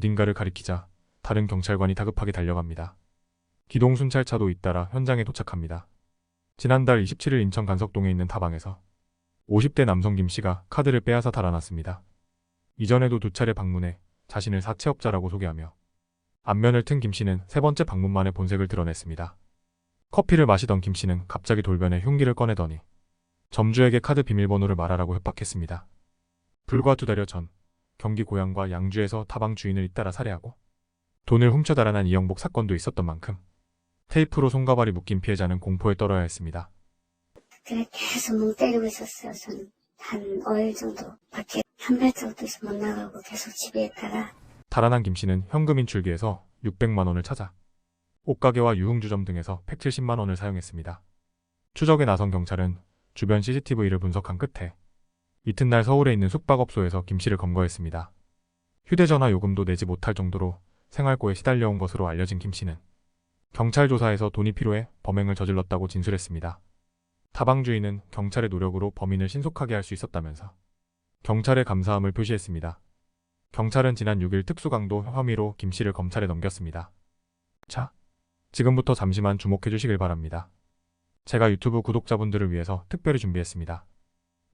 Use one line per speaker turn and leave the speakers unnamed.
어딘가를 가리키자 다른 경찰관이 다급하게 달려갑니다. 기동 순찰차도 잇따라 현장에 도착합니다. 지난달 27일 인천 간석동에 있는 타방에서 50대 남성 김 씨가 카드를 빼앗아 달아났습니다. 이전에도 두 차례 방문해 자신을 사채업자라고 소개하며 안면을 튼 김 씨는 세 번째 방문 만에 본색을 드러냈습니다. 커피를 마시던 김 씨는 갑자기 돌변해 흉기를 꺼내더니 점주에게 카드 비밀번호를 말하라고 협박했습니다. 불과 두 달여 전 경기 고양과 양주에서 타방 주인을 잇따라 살해하고 돈을 훔쳐 달아난 이영복 사건도 있었던 만큼 테이프로 손과 발이 묶인 피해자는 공포에 떨어야 했습니다.
그래 계속 멍 때리고 있었어요. 저는 한 5일 정도 밖에 한 발자국도 못 나가고 계속 집에 있다가
달아난 김 씨는 현금 인출기에서 600만 원을 찾아 옷가게와 유흥주점 등에서 170만 원을 사용했습니다. 추적에 나선 경찰은 주변 CCTV를 분석한 끝에 이튿날 서울에 있는 숙박업소에서 김 씨를 검거했습니다. 휴대전화 요금도 내지 못할 정도로 생활고에 시달려온 것으로 알려진 김 씨는 경찰 조사에서 돈이 필요해 범행을 저질렀다고 진술했습니다. 타방 주인은 경찰의 노력으로 범인을 신속하게 할 수 있었다면서 경찰의 감사함을 표시했습니다. 경찰은 지난 6일 특수강도 혐의로 김 씨를 검찰에 넘겼습니다. 자, 지금부터 잠시만 주목해 주시길 바랍니다. 제가 유튜브 구독자분들을 위해서 특별히 준비했습니다.